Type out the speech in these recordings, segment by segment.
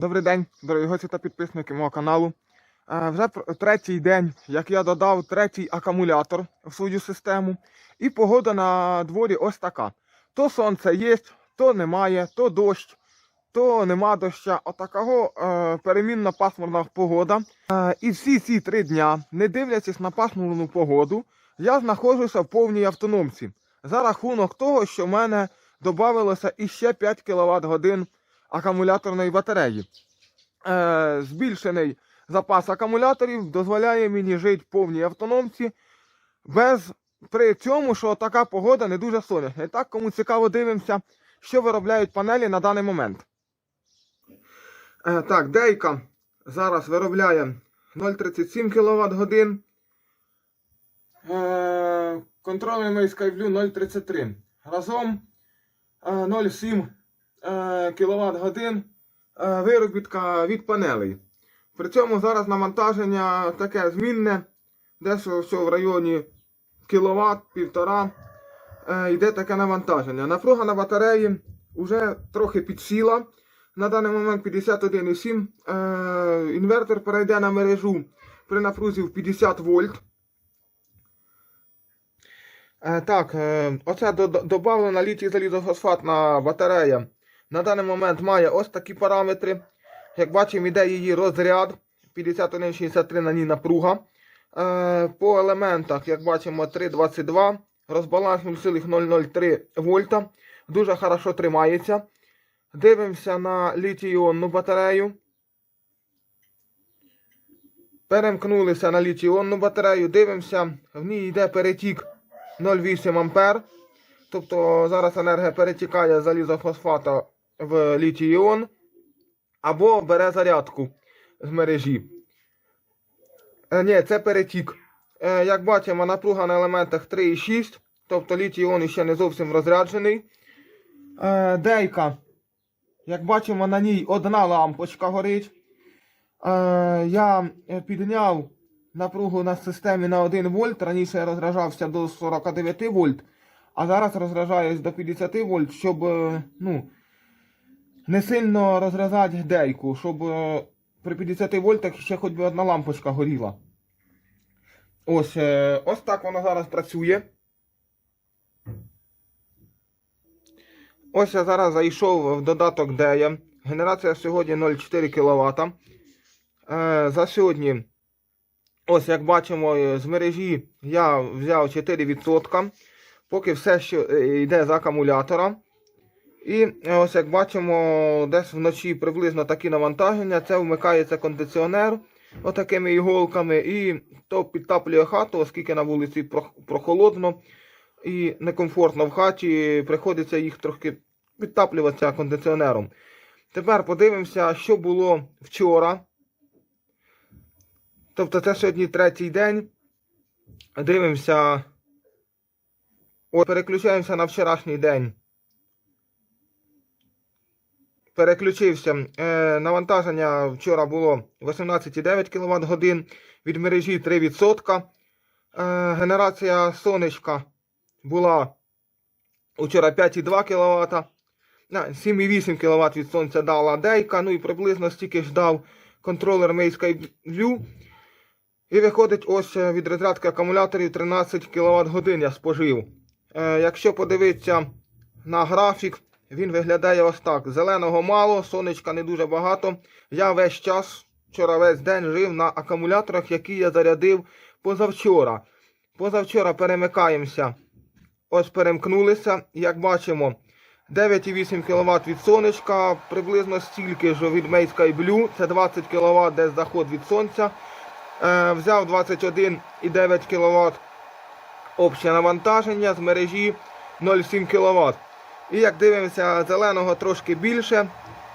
Добрий день, дорогі гості та підписники мого каналу. Е, Вже третій день, як я додав третій акумулятор в свою систему. І погода на дворі ось така. То сонце є, то немає, то дощ, то нема доща. Отакого е, перемінна пасмурна погода. Е, і всі ці три дня, не дивлячись на пасмурну погоду, я знаходжуся в повній автономці. За рахунок того, що в мене додавалося іще 5 кВт годин акумуляторної батареї. Е, збільшений запас акумуляторів дозволяє мені жити в повній автономці, без при цьому, що така погода не дуже сонячна. І так, кому цікаво, дивимося, що виробляють панелі на даний момент. Е, так, дейка зараз виробляє 0,37 кВт годин. Е, контрольний Skyblue 0,33. Разом е, 0,7 кВт годин е, виробітка від панелей. При цьому зараз навантаження таке змінне, десь що в районі кіловат, півтора е, йде таке навантаження. Напруга на батареї вже трохи підсіла. На даний момент 51,7. Е, інвертор перейде на мережу при напрузі в 50 вольт. Е, так, е, оця до- до- добавлена літій залізофосфатна батарея на даний момент має ось такі параметри. Як бачимо, йде її розряд 51,63 на ній напруга. Е, по елементах, як бачимо, 3,22, розбаланс 0,003 вольта. Дуже хорошо тримається. Дивимося на літій-іонну батарею. Перемкнулися на літій-іонну батарею. Дивимося, в ній йде перетік 0,8 ампер. Тобто зараз енергія перетікає з залізофосфата в літій-іон або бере зарядку з мережі. Е, ні, це перетік. Е, як бачимо, напруга на елементах 3,6, тобто літій-іон ще не зовсім розряджений. Е, дейка. Як бачимо, на ній одна лампочка горить. Я підняв напругу на системі на 1 вольт. Раніше я розряджався до 49 вольт, а зараз розряджаюсь до 50 вольт, щоб ну, не сильно розрізати дейку, щоб е, при 50 вольтах ще хоч би одна лампочка горіла. Ось, е, ось так воно зараз працює. Ось я зараз зайшов в додаток DEA. Генерація сьогодні 0,4 кВт. Е, за сьогодні, ось як бачимо, з мережі я взяв 4%. Поки все, що е, йде з акумулятора. І е, ось як бачимо, десь вночі приблизно такі навантаження. Це вмикається кондиціонер отакими іголками. І то підтаплює хату, оскільки на вулиці прохолодно і некомфортно в хаті. Приходиться їх трохи підтаплюватися кондиціонером. Тепер подивимося, що було вчора. Тобто це сьогодні третій день. Дивимося. Переключаємося на вчорашній день. Переключився. Е, навантаження вчора було 18,9 кВт годин, від мережі 3%. Е, генерація сонечка була вчора 5,2 кВт. 7,8 кВт від сонця дала дейка, ну і приблизно стільки ж дав контролер May View. І виходить ось е, від розрядки акумуляторів 13 кВт годин я спожив. Е, якщо подивитися на графік, він виглядає ось так. Зеленого мало, сонечка не дуже багато. Я весь час, вчора весь день жив на акумуляторах, які я зарядив позавчора. Позавчора перемикаємося. Ось перемкнулися. Як бачимо, 9,8 кВт від сонечка, приблизно стільки ж від Sky Blue, це 20 кВт десь заход від сонця. Е, взяв 21,9 кВт обще навантаження з мережі 0,7 кВт. І як дивимося, зеленого трошки більше.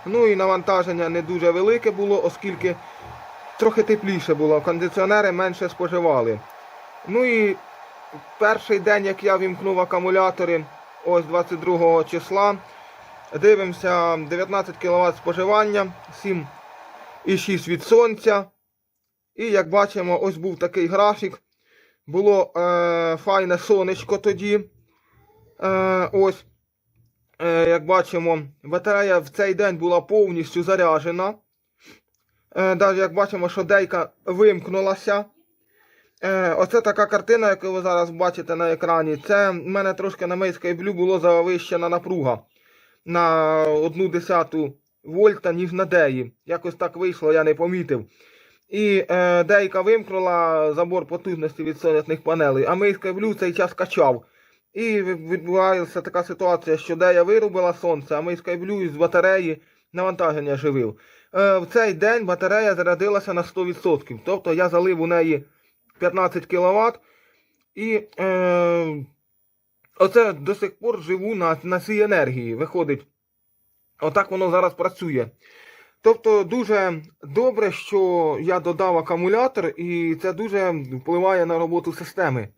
Ну і навантаження не дуже велике було, оскільки трохи тепліше було, кондиціонери менше споживали. Ну і перший день, як я вімкнув акумулятори, ось 22 числа, дивимося 19 кВт споживання, 7,6 від сонця. І як бачимо, ось був такий графік. Було е, файне сонечко тоді. Е, ось. Е, як бачимо, батарея в цей день була повністю заряджена. Е, Навіть як бачимо, що дейка вимкнулася. Е, оце така картина, яку ви зараз бачите на екрані. Це в мене трошки на Мейській Блю було завищена напруга на одну десяту вольта, ніж на деї. Якось так вийшло, я не помітив. І е, дейка вимкнула забор потужності від сонячних панелей, а Мейський Блю цей час качав. І відбувається така ситуація, що дея вирубила сонце, а Мейський Блю з батареї навантаження живив. Е, в цей день батарея зарядилася на 100%. Тобто я залив у неї 15 кВт. І е, оце до сих пор живу на, на цій енергії. Виходить, отак воно зараз працює. Тобто дуже добре, що я додав акумулятор, і це дуже впливає на роботу системи.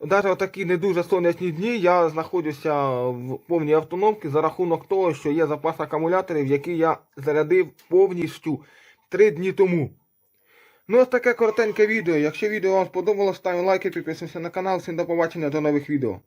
Навіть отакі такі не дуже сонячні дні я знаходжуся в повній автономці за рахунок того, що є запас акумуляторів, який я зарядив повністю 3 дні тому. Ну, ось таке коротеньке відео. Якщо відео вам сподобалось, ставимо лайки, підписуємося на канал. Всім до побачення, до нових відео.